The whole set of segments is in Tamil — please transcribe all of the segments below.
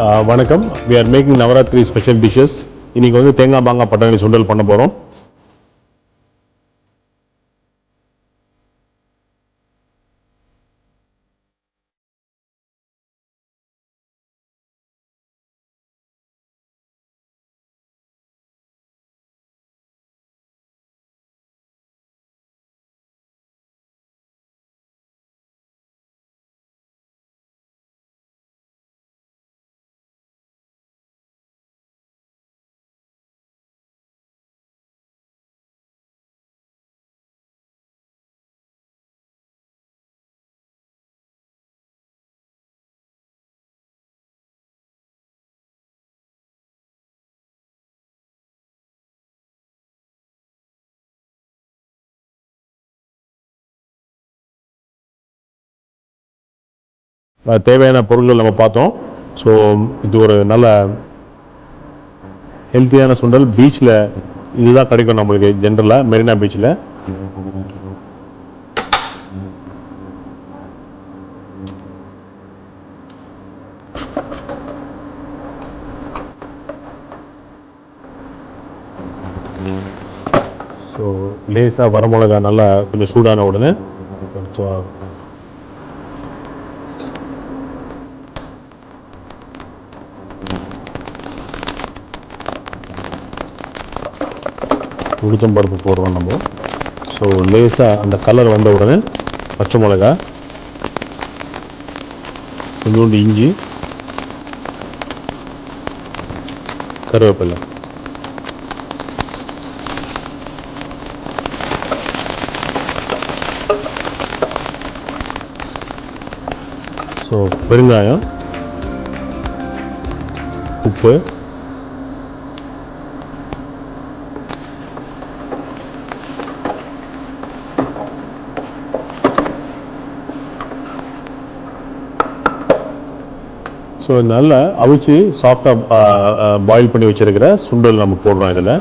வணக்கம். We are making Navaratri special dishes இன்றைக்கி வந்து தேங்காய் மாங்காய் பட்டாணி சுண்டல் பண்ண போகிறோம் தேவையான பொருட்கள் நம்ம பார்த்தோம். ஸோ இது ஒரு நல்ல ஹெல்த்தியான சுண்டல். பீச்சில் இதுதான் கிடைக்கும் நம்மளுக்கு ஜென்ரலாக மெரினா பீச்சில் ஸோ லேசாக வரமிளகா நல்லா கொஞ்சம் சூடான உடனே உளுத்தம் பருப்பு போடுறோம் நம்ம. ஸோ லேசாக அந்த கலர் வந்த உடனே பச்சை மிளகா கொஞ்சோண்டு இஞ்சி கருவேப்பிலை. ஸோ பெருங்காயம் உப்பு ஸோ நல்லா அவிச்சு சாஃப்டாக பாயில் பண்ணி வச்சிருக்கிற சுண்டல் நம்ம போடுறோம் இதில்.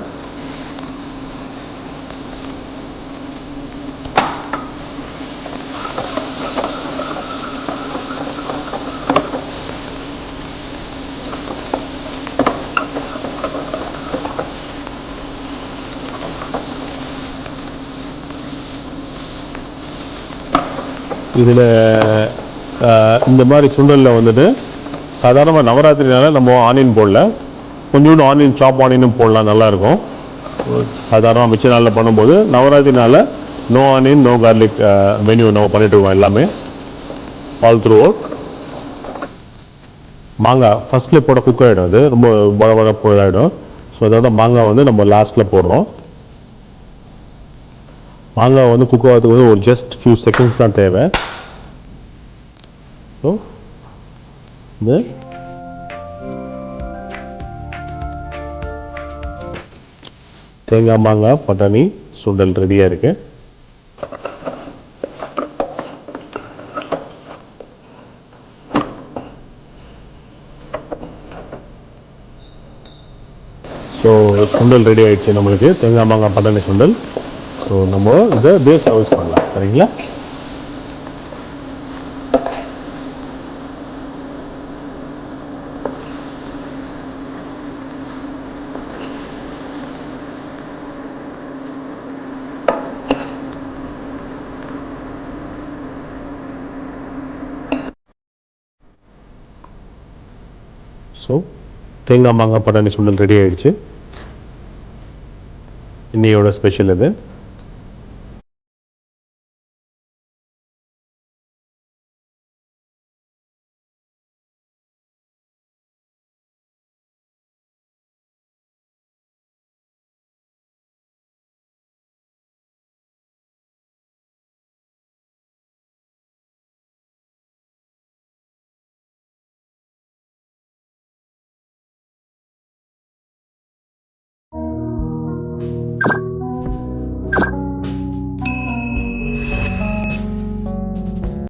இதில் இந்த மாதிரி சுண்டலில் வந்துட்டு சாதாரணமாக நவராத்திரினால நம்ம ஆனியன் போடல. கொஞ்சோண்டு ஆனியன் சாப் ஆனியனும் போடலாம் நல்லாயிருக்கும். சாதாரணமாக மிச்ச நாளில் பண்ணும்போது நவராத்திரினால no onion no garlic menu நம்ம பண்ணிட்டு இருக்கோம் எல்லாமே. ஆல் த்ரூ அவுட் மாங்காய் ஃபஸ்ட்டில் போட குக் ஆகிடும் அது. ரொம்ப வள வள ஆகிடும் ஸோ அதோட மாங்காய் வந்து நம்ம லாஸ்ட்டில் போடுறோம். மாங்காய் வந்து குக் ஆகிறதுக்கு வந்து ஒரு ஜஸ்ட் ஃபியூ செகண்ட்ஸ் தான் தேவை. ஸோ இந்த தேங்காய் மாங்காய் பட்டாணி சுண்டல் ரெடியாக இருக்கு. ஸோ சுண்டல் ரெடி ஆயிடுச்சு நம்மளுக்கு. தேங்காய் மாங்காய் பட்டாணி சுண்டல். ஸோ நம்ம இதை அப்படியே சர்வீஸ் பண்ணலாம். சரிங்களா? ஸோ தேங்காய் மாங்காய் பட்டாணி சுண்டல் ரெடி ஆயிடுச்சு. இன்னையோட ஸ்பெஷல் இது.